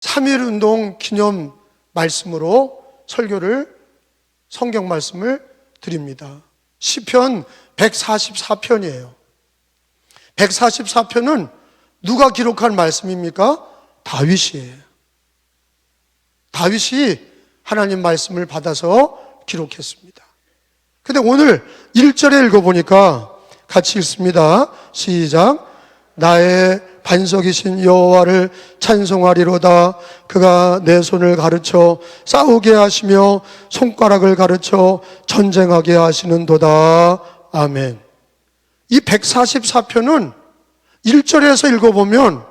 3.1운동 기념 말씀으로 설교를, 성경 말씀을 드립니다. 시편 144편이에요. 144편은 누가 기록한 말씀입니까? 다윗이에요. 다윗이 하나님 말씀을 받아서 기록했습니다. 근데 오늘 1절에 읽어보니까 같이 읽습니다. 시작. 나의 반석이신 여호와를 찬송하리로다. 그가 내 손을 가르쳐 싸우게 하시며 손가락을 가르쳐 전쟁하게 하시는도다. 아멘. 이 144편은 1절에서 읽어보면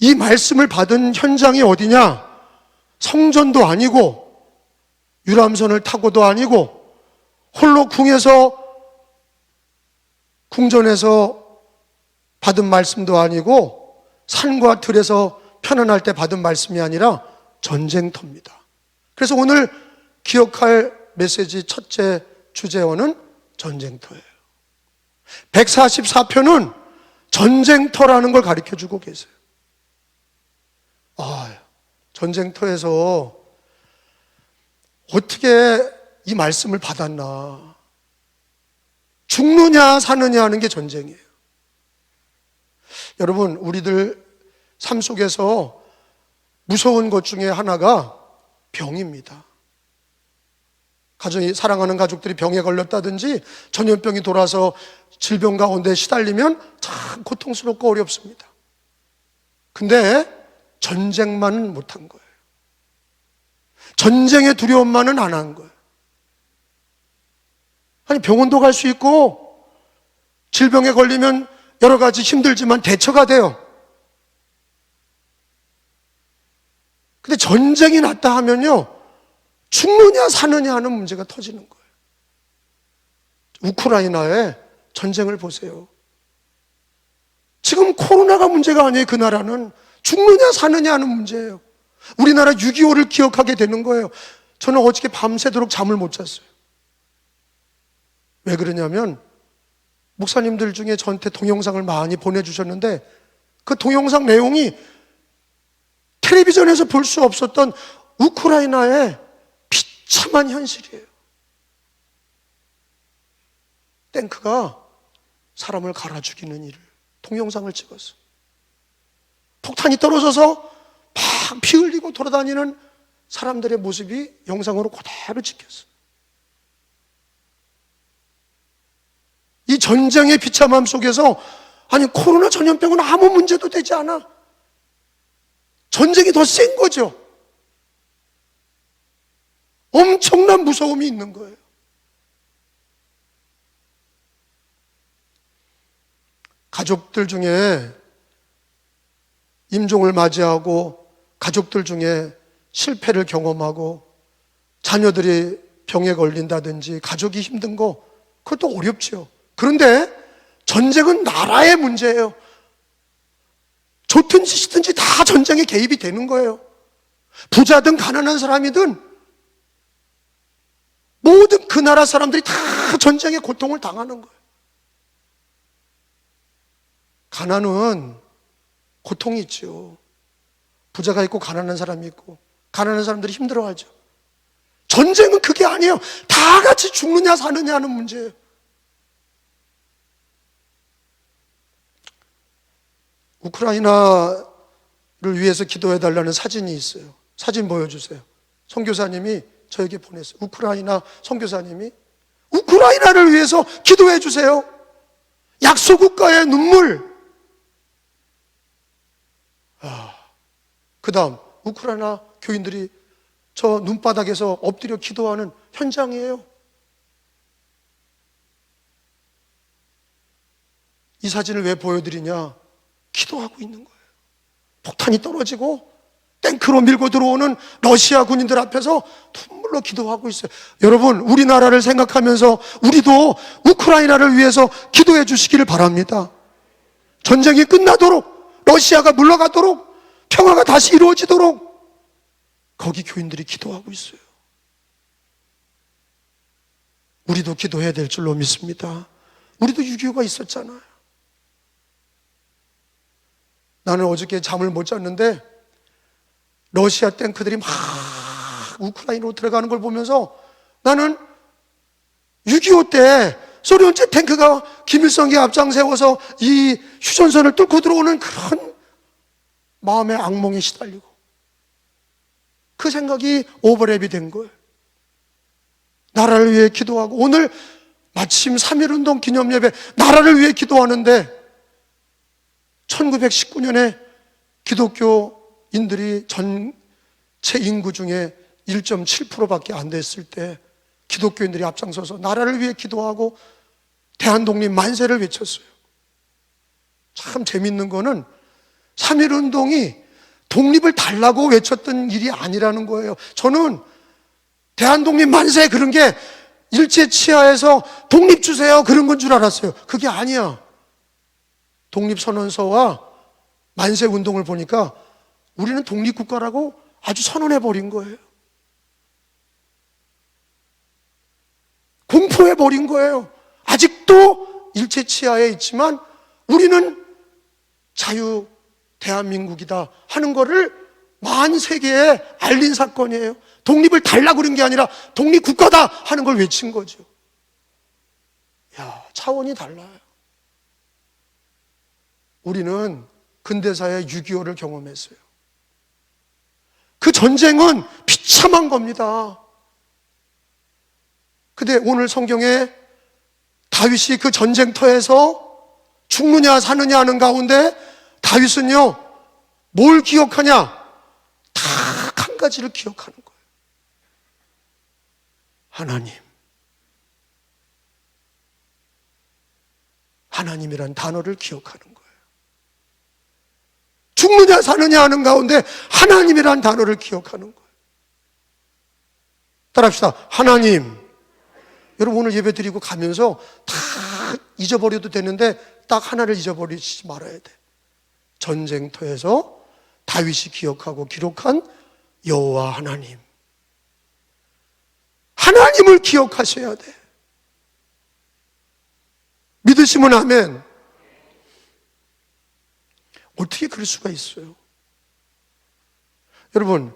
이 말씀을 받은 현장이 어디냐? 성전도 아니고 유람선을 타고도 아니고 홀로 궁에서 궁전에서 받은 말씀도 아니고 산과 들에서 편안할 때 받은 말씀이 아니라 전쟁터입니다. 그래서 오늘 기억할 메시지 첫째 주제어는 전쟁터예요. 144편은 전쟁터라는 걸 가르쳐 주고 계세요. 아, 전쟁터에서 어떻게 이 말씀을 받았나. 죽느냐, 사느냐 하는 게 전쟁이에요. 여러분, 우리들 삶 속에서 무서운 것 중에 하나가 병입니다. 가정이 사랑하는 가족들이 병에 걸렸다든지 전염병이 돌아서 질병 가운데 시달리면 참 고통스럽고 어렵습니다. 근데 전쟁만은 못한 거예요. 전쟁의 두려움만은 안 한 거예요. 아니 병원도 갈 수 있고 질병에 걸리면 여러 가지 힘들지만 대처가 돼요. 근데 전쟁이 났다 하면요. 죽느냐 사느냐 하는 문제가 터지는 거예요. 우크라이나의 전쟁을 보세요. 지금 코로나가 문제가 아니에요. 그 나라는 죽느냐 사느냐 하는 문제예요. 우리나라 6.25를 기억하게 되는 거예요. 저는 어저께 밤새도록 잠을 못 잤어요. 왜 그러냐면 목사님들 중에 저한테 동영상을 많이 보내주셨는데 그 동영상 내용이 텔레비전에서 볼 수 없었던 우크라이나의 비참한 현실이에요. 탱크가 사람을 갈아 죽이는 일을 동영상을 찍었어. 폭탄이 떨어져서 막 피 흘리고 돌아다니는 사람들의 모습이 영상으로 그대로 찍혔어. 이 전쟁의 비참함 속에서 아니 코로나 전염병은 아무 문제도 되지 않아. 전쟁이 더 센 거죠. 엄청난 무서움이 있는 거예요. 가족들 중에 임종을 맞이하고 가족들 중에 실패를 경험하고 자녀들이 병에 걸린다든지 가족이 힘든 거 그것도 어렵죠. 그런데 전쟁은 나라의 문제예요. 좋든 지시든지 다 전쟁에 개입이 되는 거예요. 부자든 가난한 사람이든 모든 그 나라 사람들이 다 전쟁의 고통을 당하는 거예요. 가난은 고통이 있죠. 부자가 있고 가난한 사람이 있고 가난한 사람들이 힘들어하죠. 전쟁은 그게 아니에요. 다 같이 죽느냐 사느냐 하는 문제예요. 우크라이나를 위해서 기도해 달라는 사진이 있어요. 사진 보여주세요. 선교사님이 저에게 보냈어요. 우크라이나 선교사님이 우크라이나를 위해서 기도해 주세요. 약소 국가의 눈물. 아, 그 다음 우크라이나 교인들이 저 눈바닥에서 엎드려 기도하는 현장이에요. 이 사진을 왜 보여드리냐? 기도하고 있는 거예요. 폭탄이 떨어지고 탱크로 밀고 들어오는 러시아 군인들 앞에서 눈물로 기도하고 있어요. 여러분, 우리나라를 생각하면서 우리도 우크라이나를 위해서 기도해 주시기를 바랍니다. 전쟁이 끝나도록, 러시아가 물러가도록, 평화가 다시 이루어지도록 거기 교인들이 기도하고 있어요. 우리도 기도해야 될 줄로 믿습니다. 우리도 6.25가 있었잖아요. 나는 어저께 잠을 못 잤는데 러시아 탱크들이 막 우크라이나로 들어가는 걸 보면서 나는 6.25 때 소련제 탱크가 김일성이 앞장 세워서 이 휴전선을 뚫고 들어오는 그런 마음의 악몽에 시달리고 그 생각이 오버랩이 된 거예요. 나라를 위해 기도하고 오늘 마침 3.1운동 기념 예배 나라를 위해 기도하는데 1919년에 기독교인들이 전체 인구 중에 1.7%밖에 안 됐을 때 기독교인들이 앞장서서 나라를 위해 기도하고 대한독립 만세를 외쳤어요. 참 재밌는 거는 3.1운동이 독립을 달라고 외쳤던 일이 아니라는 거예요. 저는 대한독립 만세 그런 게 일제 치하에서 독립 주세요 그런 건 줄 알았어요. 그게 아니야. 독립선언서와 만세 운동을 보니까 우리는 독립국가라고 아주 선언해 버린 거예요. 공포해 버린 거예요. 아직도 일제 치하에 있지만 우리는 자유 대한민국이다 하는 거를 만 세계에 알린 사건이에요. 독립을 달라고 그런 게 아니라 독립국가다 하는 걸 외친 거죠. 야, 차원이 달라요. 우리는 근대사의 6.25를 경험했어요. 그 전쟁은 비참한 겁니다. 근데 오늘 성경에 다윗이 그 전쟁터에서 죽느냐 사느냐 하는 가운데 다윗은요, 뭘 기억하냐? 딱 한 가지를 기억하는 거예요. 하나님. 하나님이란 단어를 기억하는 거예요. 죽느냐 사느냐 하는 가운데 하나님이란 단어를 기억하는 거예요. 따라합시다. 하나님. 여러분 오늘 예배 드리고 가면서 다 잊어버려도 되는데 딱 하나를 잊어버리지 말아야 돼. 전쟁터에서 다윗이 기억하고 기록한 여호와 하나님. 하나님을 기억하셔야 돼. 믿으시면 아멘. 어떻게 그럴 수가 있어요? 여러분,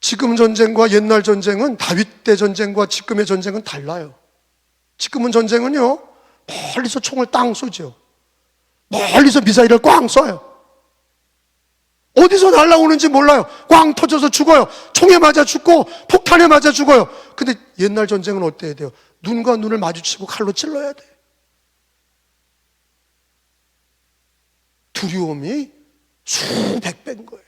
지금 전쟁과 옛날 전쟁은 다윗 때 전쟁과 지금의 전쟁은 달라요. 지금은 전쟁은요, 멀리서 총을 땅 쏘죠. 멀리서 미사일을 꽝 쏴요. 어디서 날라오는지 몰라요. 꽝 터져서 죽어요. 총에 맞아 죽고 폭탄에 맞아 죽어요. 근데 옛날 전쟁은 어때야 돼요? 눈과 눈을 마주치고 칼로 찔러야 돼. 두려움이 수백 배인 거예요.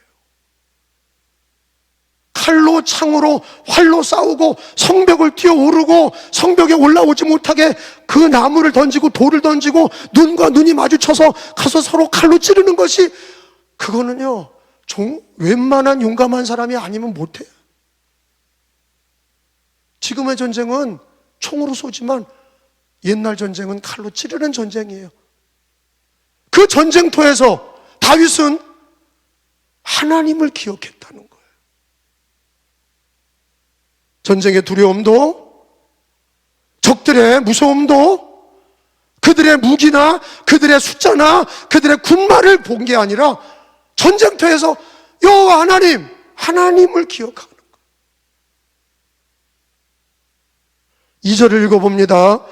칼로 창으로 활로 싸우고 성벽을 뛰어오르고 성벽에 올라오지 못하게 그 나무를 던지고 돌을 던지고 눈과 눈이 마주쳐서 가서 서로 칼로 찌르는 것이 그거는요 종, 웬만한 용감한 사람이 아니면 못해요. 지금의 전쟁은 총으로 쏘지만 옛날 전쟁은 칼로 찌르는 전쟁이에요. 그 전쟁터에서 다윗은 하나님을 기억했다는 거예요. 전쟁의 두려움도 적들의 무서움도 그들의 무기나 그들의 숫자나 그들의 군마를 본게 아니라 전쟁터에서 여호와 하나님 하나님을 기억하는 거예요. 2절을 읽어봅니다.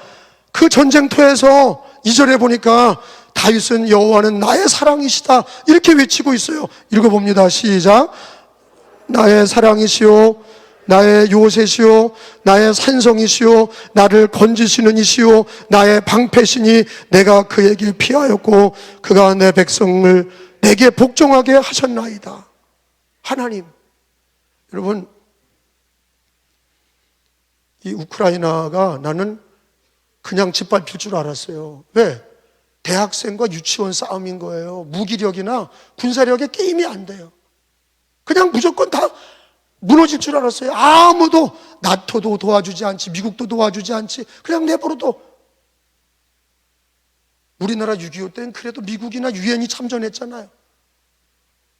그 전쟁터에서 2절에 보니까 다윗은 여호와는 나의 사랑이시다 이렇게 외치고 있어요. 읽어봅니다. 시작. 나의 사랑이시오 나의 요새시오 나의 산성이시오 나를 건지시는 이시오 나의 방패시니 내가 그에게 피하였고 그가 내 백성을 내게 복종하게 하셨나이다. 하나님 여러분 이 우크라이나가 나는 그냥 짓밟힐 줄 알았어요. 왜? 대학생과 유치원 싸움인 거예요. 무기력이나 군사력의 게임이 안 돼요. 그냥 무조건 다 무너질 줄 알았어요. 아무도 나토도 도와주지 않지, 미국도 도와주지 않지, 그냥 내버려둬. 우리나라 6.25 때는 그래도 미국이나 유엔이 참전했잖아요.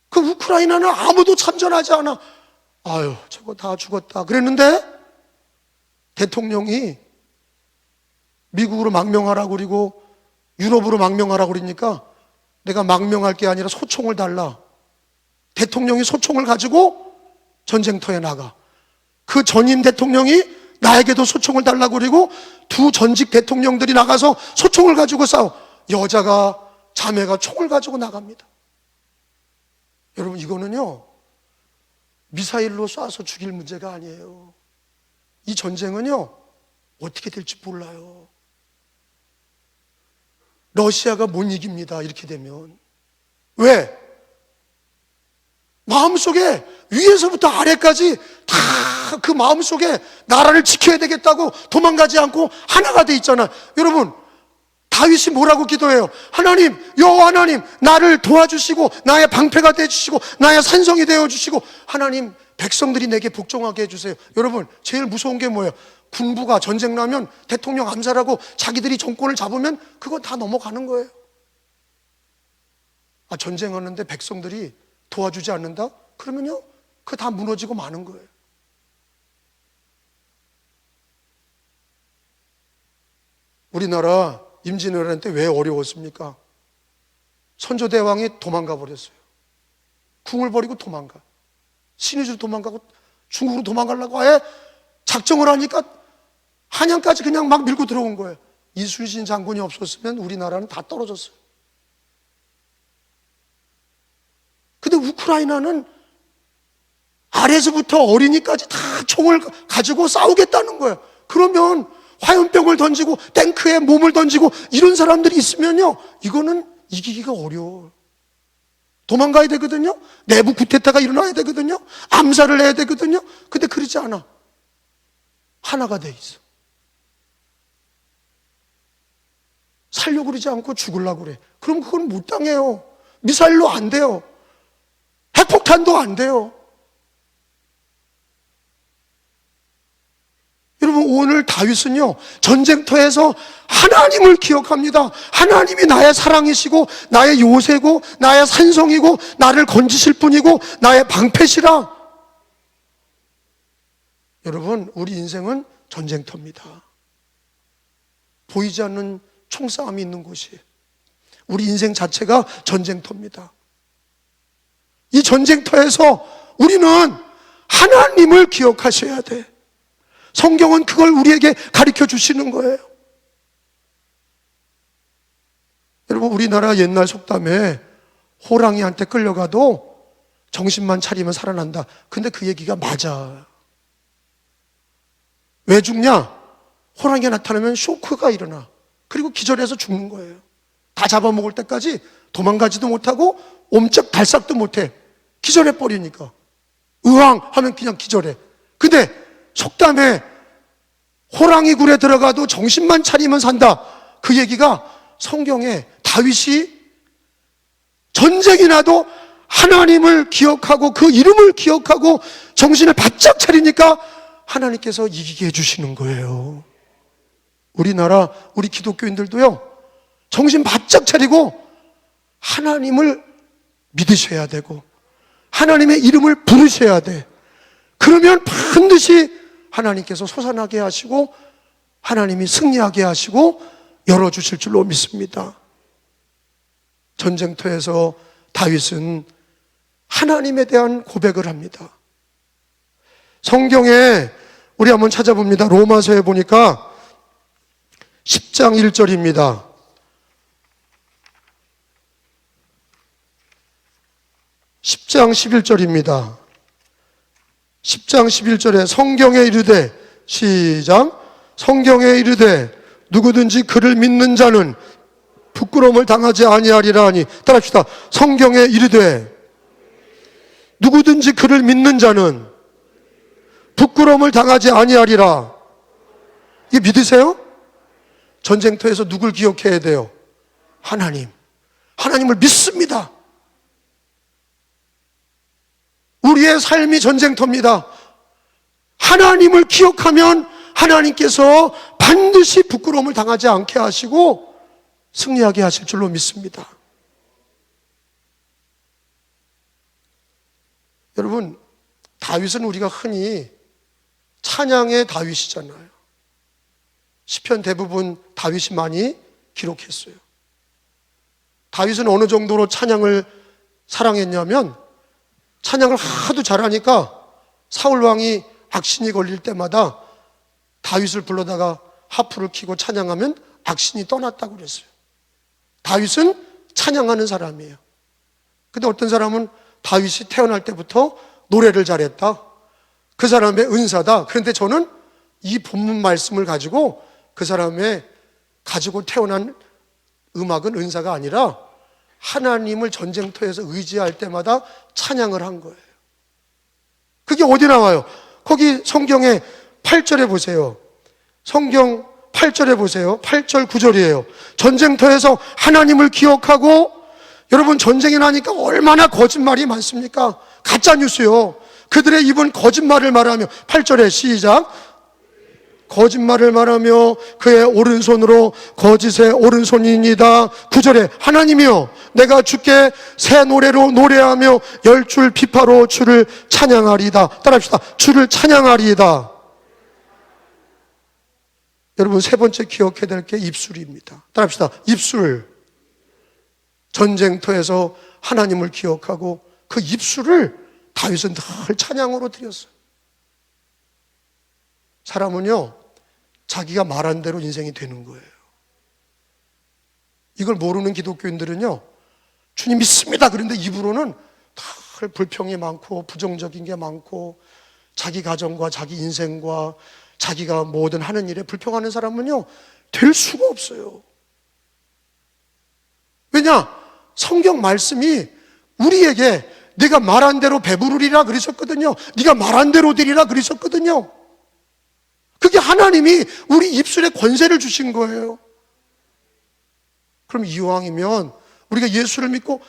그 우크라이나는 아무도 참전하지 않아. 아유, 저거 다 죽었다. 그랬는데 대통령이 미국으로 망명하라고 그리고 유럽으로 망명하라고 그러니까 내가 망명할 게 아니라 소총을 달라. 대통령이 소총을 가지고 전쟁터에 나가. 그 전임 대통령이 나에게도 소총을 달라고 그리고 두 전직 대통령들이 나가서 소총을 가지고 싸워. 여자가, 자매가 총을 가지고 나갑니다. 여러분, 이거는요, 미사일로 쏴서 죽일 문제가 아니에요. 이 전쟁은요, 어떻게 될지 몰라요. 러시아가 못 이깁니다. 이렇게 되면. 왜? 마음속에 위에서부터 아래까지 다 그 마음속에 나라를 지켜야 되겠다고 도망가지 않고 하나가 돼 있잖아. 여러분, 다윗이 뭐라고 기도해요? 하나님, 여호와 하나님, 나를 도와주시고 나의 방패가 돼 주시고 나의 산성이 되어 주시고 하나님, 백성들이 내게 복종하게 해 주세요. 여러분, 제일 무서운 게 뭐예요? 군부가 전쟁 나면 대통령 암살하고 자기들이 정권을 잡으면 그거 다 넘어가는 거예요. 아, 전쟁하는데 백성들이 도와주지 않는다? 그러면요, 그거 다 무너지고 마는 거예요. 우리나라 임진왜란 때 왜 어려웠습니까? 선조대왕이 도망가 버렸어요. 궁을 버리고 도망가. 신의주로 도망가고 중국으로 도망가려고 아예 작정을 하니까 한양까지 그냥 막 밀고 들어온 거예요. 이순신 장군이 없었으면 우리나라는 다 떨어졌어요. 근데 우크라이나는 아래서부터 어린이까지 다 총을 가지고 싸우겠다는 거예요. 그러면 화염병을 던지고 탱크에 몸을 던지고 이런 사람들이 있으면요. 이거는 이기기가 어려워. 도망가야 되거든요. 내부 구태타가 일어나야 되거든요. 암살을 해야 되거든요. 근데 그러지 않아. 하나가 돼 있어. 살려고 그러지 않고 죽으려고 그래. 그럼 그건 못 당해요. 미사일로 안 돼요. 핵폭탄도 안 돼요. 여러분, 오늘 다윗은요, 전쟁터에서 하나님을 기억합니다. 하나님이 나의 사랑이시고, 나의 요새고, 나의 산성이고, 나를 건지실 분이고, 나의 방패시라. 여러분, 우리 인생은 전쟁터입니다. 보이지 않는 총싸움이 있는 곳이 우리 인생 자체가 전쟁터입니다. 이 전쟁터에서 우리는 하나님을 기억하셔야 돼. 성경은 그걸 우리에게 가르쳐 주시는 거예요. 여러분, 우리나라 옛날 속담에 호랑이한테 끌려가도 정신만 차리면 살아난다. 근데 그 얘기가 맞아. 왜 죽냐? 호랑이가 나타나면 쇼크가 일어나. 그리고 기절해서 죽는 거예요. 다 잡아먹을 때까지 도망가지도 못하고 옴짝 달싹도 못해. 기절해 버리니까. 의왕 하면 그냥 기절해. 근데 속담에 호랑이 굴에 들어가도 정신만 차리면 산다. 그 얘기가 성경에 다윗이 전쟁이 나도 하나님을 기억하고 그 이름을 기억하고 정신을 바짝 차리니까 하나님께서 이기게 해주시는 거예요. 우리나라, 우리 기독교인들도요, 정신 바짝 차리고 하나님을 믿으셔야 되고, 하나님의 이름을 부르셔야 돼. 그러면 반드시 하나님께서 솟아나게 하시고, 하나님이 승리하게 하시고, 열어주실 줄로 믿습니다. 전쟁터에서 다윗은 하나님에 대한 고백을 합니다. 성경에 우리 한번 찾아봅니다. 로마서에 보니까 10장 1절입니다. 10장 11절입니다. 10장 11절에 성경에 이르되 시작 성경에 이르되 누구든지 그를 믿는 자는 부끄러움을 당하지 아니하리라 하니 따라합시다. 성경에 이르되 누구든지 그를 믿는 자는 부끄러움을 당하지 아니하리라. 이게 믿으세요? 전쟁터에서 누굴 기억해야 돼요? 하나님. 하나님을 믿습니다. 우리의 삶이 전쟁터입니다. 하나님을 기억하면 하나님께서 반드시 부끄러움을 당하지 않게 하시고 승리하게 하실 줄로 믿습니다. 여러분, 다윗은 우리가 흔히 찬양의 다윗이잖아요. 시편 대부분 다윗이 많이 기록했어요. 다윗은 어느 정도로 찬양을 사랑했냐면 찬양을 하도 잘하니까 사울 왕이 악신이 걸릴 때마다 다윗을 불러다가 하프를 키고 찬양하면 악신이 떠났다고 그랬어요. 다윗은 찬양하는 사람이에요. 근데 어떤 사람은 다윗이 태어날 때부터 노래를 잘했다. 그 사람의 은사다. 그런데 저는 이 본문 말씀을 가지고 그 사람의 가지고 태어난 음악은 은사가 아니라 하나님을 전쟁터에서 의지할 때마다 찬양을 한 거예요. 그게 어디 나와요? 거기 성경에 8절에 보세요. 성경 8절에 보세요. 8절 9절이에요. 전쟁터에서 하나님을 기억하고 여러분 전쟁이 나니까 얼마나 거짓말이 많습니까? 가짜 뉴스요. 그들의 입은 거짓말을 말하며 8절에 시작. 거짓말을 말하며 그의 오른손으로 거짓의 오른손이니다. 9절에 하나님이여 내가 주께 새 노래로 노래하며 열줄 피파로 주를 찬양하리이다. 따라합시다. 주를 찬양하리이다. 여러분 세 번째 기억해야 될 게 입술입니다. 따라합시다. 입술. 전쟁터에서 하나님을 기억하고 그 입술을 다윗은 늘 찬양으로 드렸어요. 사람은요, 자기가 말한 대로 인생이 되는 거예요. 이걸 모르는 기독교인들은요, 주님 믿습니다. 그런데 입으로는 다 불평이 많고 부정적인 게 많고 자기 가정과 자기 인생과 자기가 뭐든 하는 일에 불평하는 사람은요, 될 수가 없어요. 왜냐? 성경 말씀이 우리에게 내가 말한 대로 배부르리라 그러셨거든요. 네가 말한 대로 되리라 그러셨거든요. 그게 하나님이 우리 입술에 권세를 주신 거예요. 그럼 이왕이면 우리가 예수를 믿고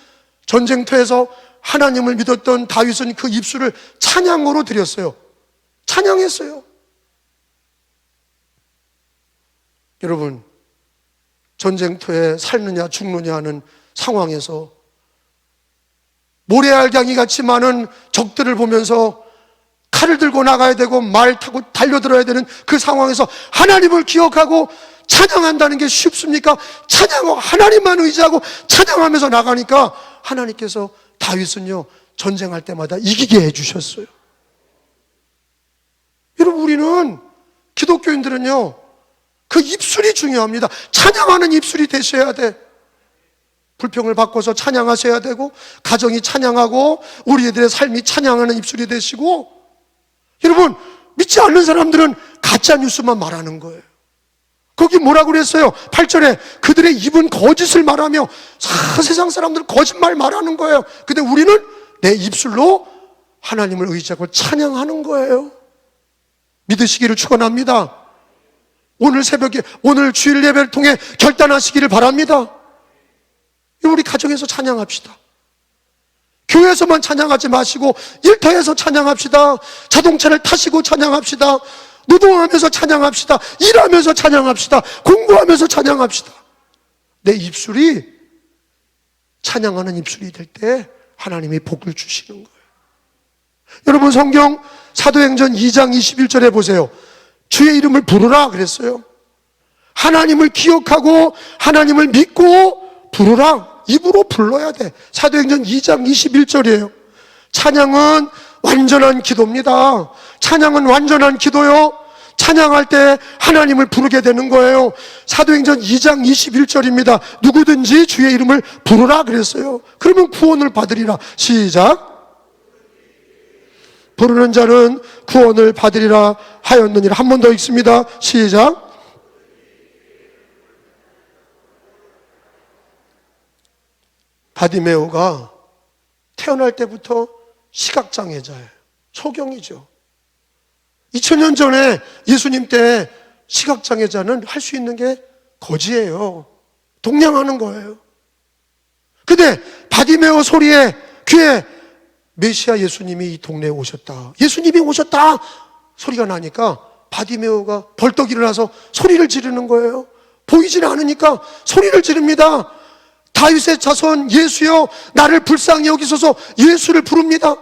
전쟁터에서 하나님을 믿었던 다윗은 그 입술을 찬양으로 드렸어요. 찬양했어요. 여러분, 전쟁터에 살느냐 죽느냐 하는 상황에서 모래알갱이 같이 많은 적들을 보면서 칼을 들고 나가야 되고 말 타고 달려들어야 되는 그 상황에서 하나님을 기억하고 찬양한다는 게 쉽습니까? 찬양하고 하나님만 의지하고 찬양하면서 나가니까 하나님께서 다윗은요 전쟁할 때마다 이기게 해주셨어요. 여러분 우리는 기독교인들은요 그 입술이 중요합니다. 찬양하는 입술이 되셔야 돼. 불평을 바꿔서 찬양하셔야 되고 가정이 찬양하고 우리 애들의 삶이 찬양하는 입술이 되시고 여러분 믿지 않는 사람들은 가짜 뉴스만 말하는 거예요. 거기 뭐라고 그랬어요? 8절에 그들의 입은 거짓을 말하며 사, 세상 사람들 거짓말 말하는 거예요. 근데 우리는 내 입술로 하나님을 의지하고 찬양하는 거예요. 믿으시기를 축원합니다. 오늘 새벽에 오늘 주일 예배를 통해 결단하시기를 바랍니다. 우리 가정에서 찬양합시다. 교회에서만 찬양하지 마시고 일터에서 찬양합시다. 자동차를 타시고 찬양합시다. 노동하면서 찬양합시다. 일하면서 찬양합시다. 공부하면서 찬양합시다. 내 입술이 찬양하는 입술이 될 때 하나님이 복을 주시는 거예요. 여러분 성경 사도행전 2장 21절에 보세요. 주의 이름을 부르라 그랬어요. 하나님을 기억하고 하나님을 믿고 부르라. 입으로 불러야 돼. 사도행전 2장 21절이에요. 찬양은 완전한 기도입니다. 찬양은 완전한 기도요. 찬양할 때 하나님을 부르게 되는 거예요. 사도행전 2장 21절입니다. 누구든지 주의 이름을 부르라 그랬어요. 그러면 구원을 받으리라. 시작. 부르는 자는 구원을 받으리라 하였느니라. 한 번 더 읽습니다. 시작. 바디메오가 태어날 때부터 시각장애자예요. 소경이죠. 2000년 전에 예수님 때 시각장애자는 할 수 있는 게 거지예요. 동냥하는 거예요. 근데 바디메오 소리에 귀에 메시아 예수님이 이 동네에 오셨다. 예수님이 오셨다. 소리가 나니까 바디메오가 벌떡 일어나서 소리를 지르는 거예요. 보이지는 않으니까 소리를 지릅니다. 다윗의 자손 예수여 나를 불쌍히 여기소서 예수를 부릅니다.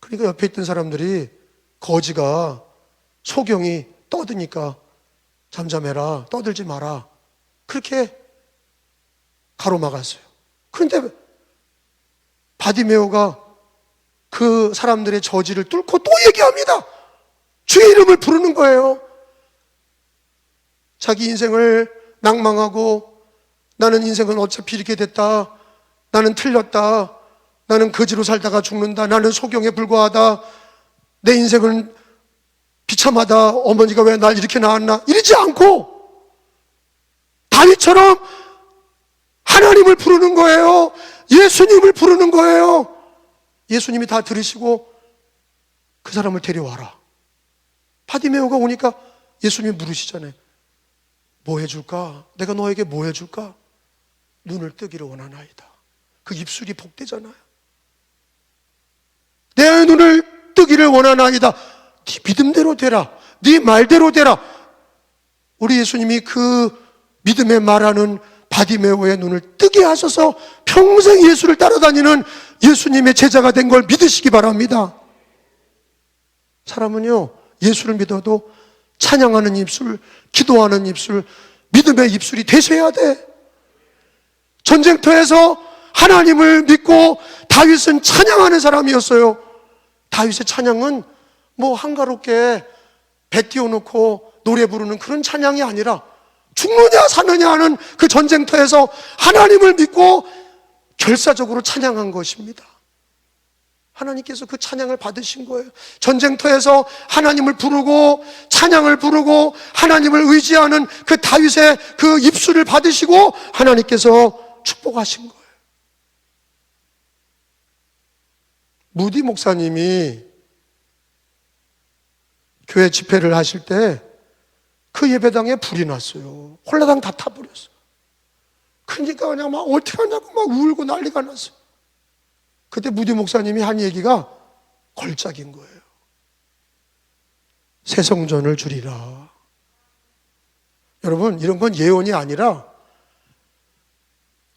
그러니까 옆에 있던 사람들이 거지가 소경이 떠드니까 잠잠해라 떠들지 마라 그렇게 가로막았어요. 그런데 바디메오가 그 사람들의 저지를 뚫고 또 얘기합니다. 주의 이름을 부르는 거예요. 자기 인생을 낭망하고 나는 인생은 어차피 이렇게 됐다. 나는 틀렸다. 나는 거지로 살다가 죽는다. 나는 소경에 불과하다. 내 인생은 비참하다. 어머니가 왜 날 이렇게 낳았나? 이러지 않고 다윗처럼 하나님을 부르는 거예요. 예수님을 부르는 거예요. 예수님이 다 들으시고 그 사람을 데려와라. 바디메오가 오니까 예수님이 물으시잖아요. 뭐 해줄까? 내가 너에게 뭐 해줄까? 눈을 뜨기를 원하나이다. 그 입술이 복되잖아요. 내 눈을 뜨기를 원하나이다. 네 믿음대로 되라. 네 말대로 되라. 우리 예수님이 그 믿음에 말하는 바디메오의 눈을 뜨게 하셔서 평생 예수를 따라다니는 예수님의 제자가 된 걸 믿으시기 바랍니다. 사람은요, 예수를 믿어도 찬양하는 입술, 기도하는 입술, 믿음의 입술이 되셔야 돼. 전쟁터에서 하나님을 믿고 다윗은 찬양하는 사람이었어요. 다윗의 찬양은 뭐 한가롭게 배 띄워놓고 노래 부르는 그런 찬양이 아니라 죽느냐 사느냐 하는 그 전쟁터에서 하나님을 믿고 결사적으로 찬양한 것입니다. 하나님께서 그 찬양을 받으신 거예요. 전쟁터에서 하나님을 부르고 찬양을 부르고 하나님을 의지하는 그 다윗의 그 입술을 받으시고 하나님께서 축복하신 거예요. 무디 목사님이 교회 집회를 하실 때 그 예배당에 불이 났어요. 홀라당 다 타버렸어. 그러니까 그냥 막 어떻게 하냐고 막 울고 난리가 났어요. 그때 무디 목사님이 한 얘기가 걸작인 거예요. 새 성전을 줄이라. 여러분, 이런 건 예언이 아니라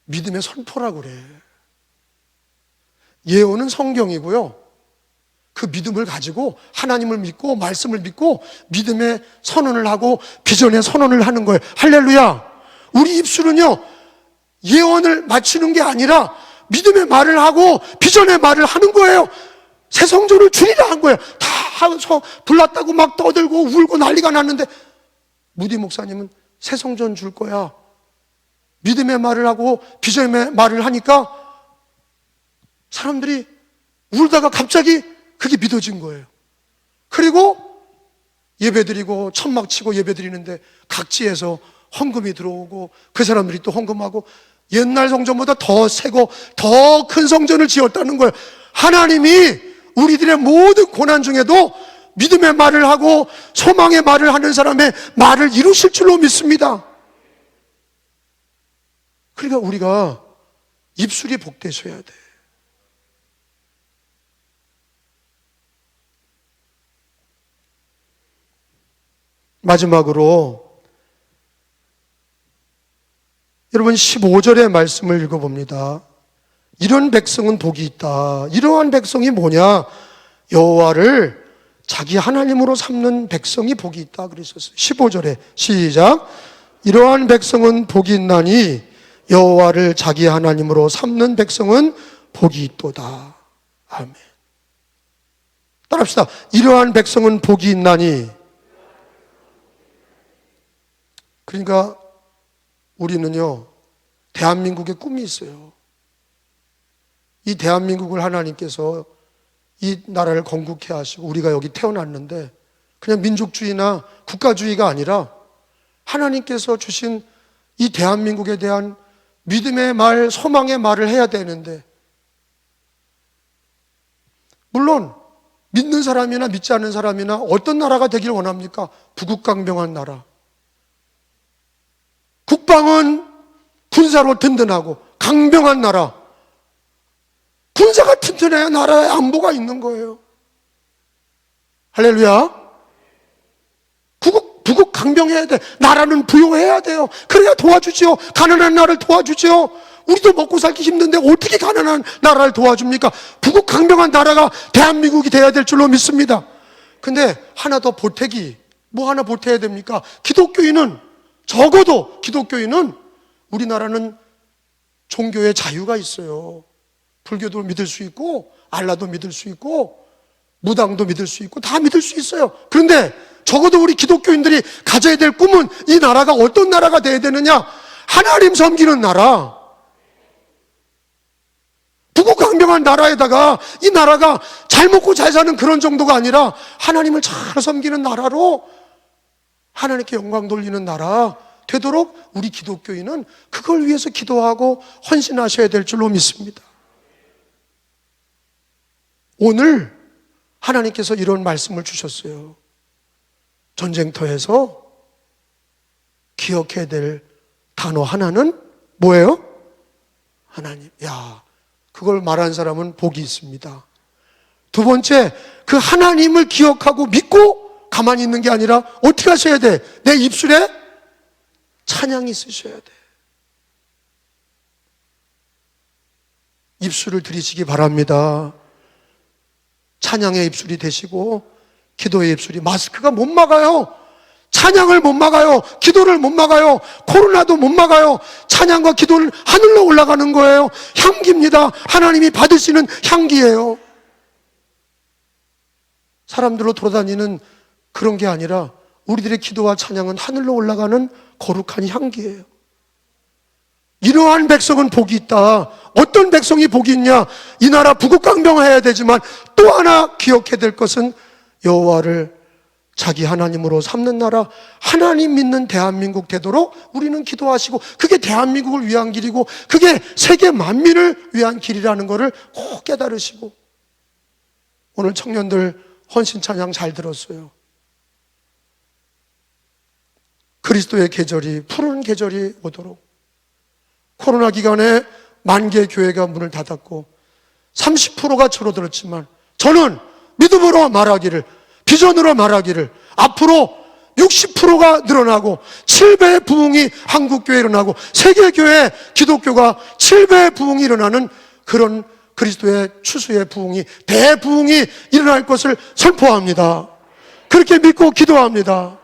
믿음의 선포라 그래. 예언은 성경이고요. 그 믿음을 가지고 하나님을 믿고 말씀을 믿고 믿음의 선언을 하고 비전의 선언을 하는 거예요. 할렐루야. 우리 입술은요, 예언을 맞추는 게 아니라 믿음의 말을 하고 비전의 말을 하는 거예요. 새 성전을 줄이라 한 거예요. 다 불났다고 막 떠들고 울고 난리가 났는데 무디 목사님은 새 성전 줄 거야. 믿음의 말을 하고 비전의 말을 하니까 사람들이 울다가 갑자기 그게 믿어진 거예요. 그리고 예배드리고 천막 치고 예배드리는데 각지에서 헌금이 들어오고 그 사람들이 또 헌금하고 옛날 성전보다 더 새고 더 큰 성전을 지었다는 거예요. 하나님이 우리들의 모든 고난 중에도 믿음의 말을 하고 소망의 말을 하는 사람의 말을 이루실 줄로 믿습니다. 그러니까 우리가 입술이 복되셔야 돼. 마지막으로 여러분 15절의 말씀을 읽어봅니다. 이런 백성은 복이 있다. 이러한 백성이 뭐냐? 여호와를 자기 하나님으로 삼는 백성이 복이 있다 그러셨어요. 15절에 시작. 이러한 백성은 복이 있나니 여호와를 자기 하나님으로 삼는 백성은 복이 있도다. 아멘. 따라합시다. 이러한 백성은 복이 있나니 그러니까 우리는요, 대한민국의 꿈이 있어요. 이 대한민국을 하나님께서 이 나라를 건국해 하시고 우리가 여기 태어났는데 그냥 민족주의나 국가주의가 아니라 하나님께서 주신 이 대한민국에 대한 믿음의 말, 소망의 말을 해야 되는데 물론 믿는 사람이나 믿지 않는 사람이나 어떤 나라가 되길 원합니까? 부국강병한 나라. 국방은 군사로 든든하고 강병한 나라. 군사가 튼튼해야 나라의 안보가 있는 거예요. 할렐루야. 부국 강병해야 돼. 나라는 부여해야 돼요. 그래야 도와주지요. 가난한 나라를 도와주지요. 우리도 먹고 살기 힘든데 어떻게 가난한 나라를 도와줍니까? 부국 강병한 나라가 대한민국이 돼야 될 줄로 믿습니다. 근데 하나 더 보태기. 뭐 하나 보태야 됩니까? 기독교인은 적어도 기독교인은 우리나라는 종교의 자유가 있어요. 불교도 믿을 수 있고 알라도 믿을 수 있고 무당도 믿을 수 있고 다 믿을 수 있어요. 그런데 적어도 우리 기독교인들이 가져야 될 꿈은 이 나라가 어떤 나라가 돼야 되느냐? 하나님 섬기는 나라. 부국강병한 나라에다가 이 나라가 잘 먹고 잘 사는 그런 정도가 아니라 하나님을 잘 섬기는 나라로 하나님께 영광 돌리는 나라 되도록 우리 기독교인은 그걸 위해서 기도하고 헌신하셔야 될 줄로 믿습니다. 오늘 하나님께서 이런 말씀을 주셨어요. 전쟁터에서 기억해야 될 단어 하나는 뭐예요? 하나님. 야, 그걸 말한 사람은 복이 있습니다. 두 번째, 그 하나님을 기억하고 믿고 가만히 있는 게 아니라 어떻게 하셔야 돼? 내 입술에 찬양이 있으셔야 돼. 입술을 들이시기 바랍니다. 찬양의 입술이 되시고 기도의 입술이 마스크가 못 막아요. 찬양을 못 막아요. 기도를 못 막아요. 코로나도 못 막아요. 찬양과 기도는 하늘로 올라가는 거예요. 향기입니다. 하나님이 받으시는 향기예요. 사람들로 돌아다니는 그런 게 아니라 우리들의 기도와 찬양은 하늘로 올라가는 거룩한 향기예요. 이러한 백성은 복이 있다. 어떤 백성이 복이 있냐? 이 나라 부국강병해야 되지만 또 하나 기억해야 될 것은 여호와를 자기 하나님으로 삼는 나라, 하나님 믿는 대한민국 되도록 우리는 기도하시고 그게 대한민국을 위한 길이고 그게 세계 만민을 위한 길이라는 것을 꼭 깨달으시고 오늘 청년들 헌신 찬양 잘 들었어요. 그리스도의 계절이 푸른 계절이 오도록 코로나 기간에 만개 교회가 문을 닫았고 30%가 줄어들었지만 저는 믿음으로 말하기를 비전으로 말하기를 앞으로 60%가 늘어나고 7배의 부흥이 한국교회에 일어나고 세계교회 기독교가 7배의 부흥이 일어나는 그런 그리스도의 추수의 부흥이 대부흥이 일어날 것을 선포합니다. 그렇게 믿고 기도합니다.